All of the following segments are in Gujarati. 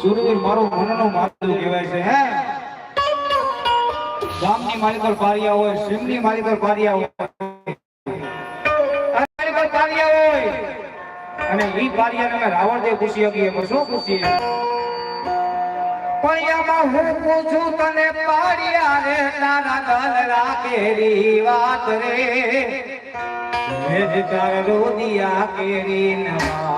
સુરવીર મારું મનનું માથું કહેવાય છે, હે? ગામની મારી પર પારિયા હોય સિમની મારી પર પારિયા હોય. મારી પર પારિયા હોય. અમે રાવણદેવ પૂછી શકીએ પણ શું પૂછીએ? પૈયામાં હું પૂછું તને પારિયા રે તારા ગલરા કેરી વાત રે. મેજ તાર રોદિયા કેરી નવા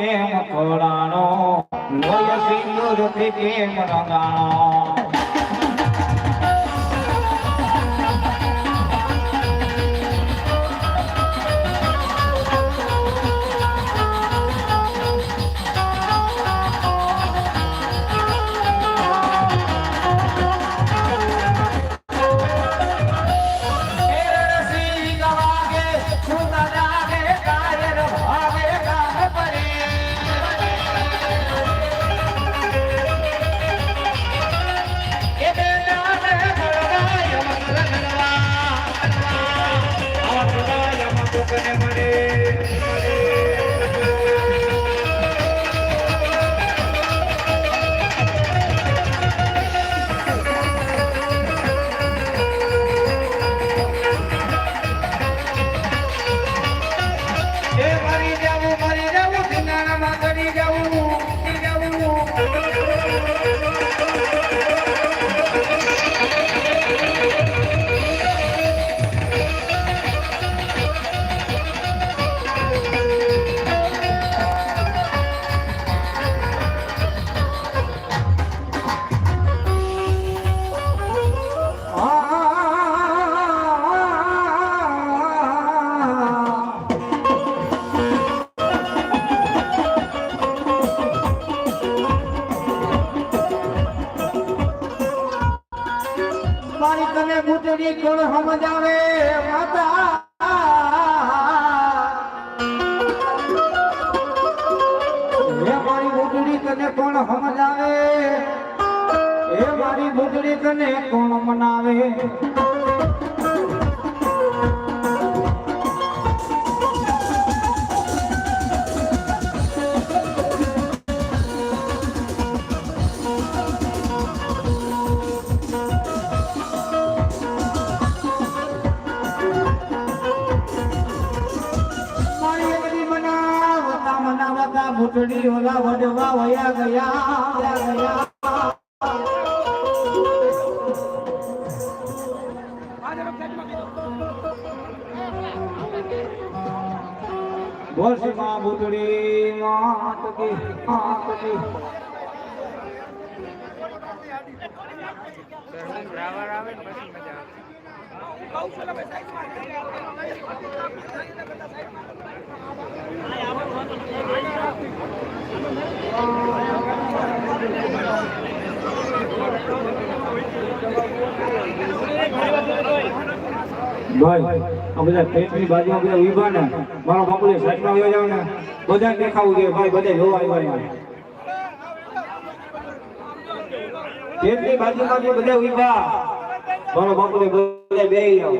કેમ ખોડાણો? લોય સિંદૂરથી કેમ રંગાણો? મારી તને ગુટડી કોણ સમજાવે? માતા! હે મારી ગુટડી તને કોણ સમજાવે? હે મારી ગુટડી તને કોણ મનાવે? ગુટડી ઓલા વડવા વયા ગયા. ગયા વર્ષમાં બુટડી માત કી માત આવે ને પછી મજા ભાઈ, આ બધા પેટની બાજુમાં બધા ઊભા ને મારો બાપુ સાઈડમાં વયો જાવ ને. બધા દેખાવું જોઈએ. ભાઈ બધા જોવા આવ્યા પેટની બાજુમાં જે બધા ઊભા મારો બાપુ બધા બેહી જાવ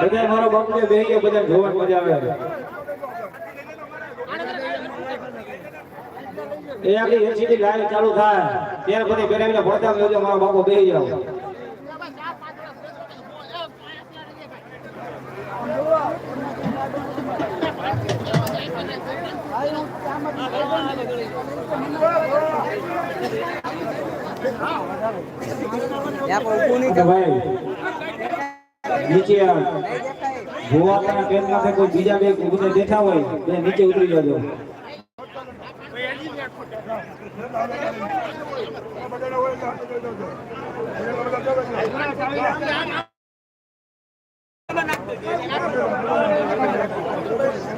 બધા મારો બાપુ બેહી ગયો બધા જોવાની મજા આવે એ આપણી એલસીડી લાઈવ ચાલુ થાય, ત્યાર પછી બેરાવીને ભણતા મારો બાપુ બેહી જાવ નીચે આપણા પેટમાંથી કોઈ બીજા બે બેઠા હોય તો નીચે ઉતરી જજો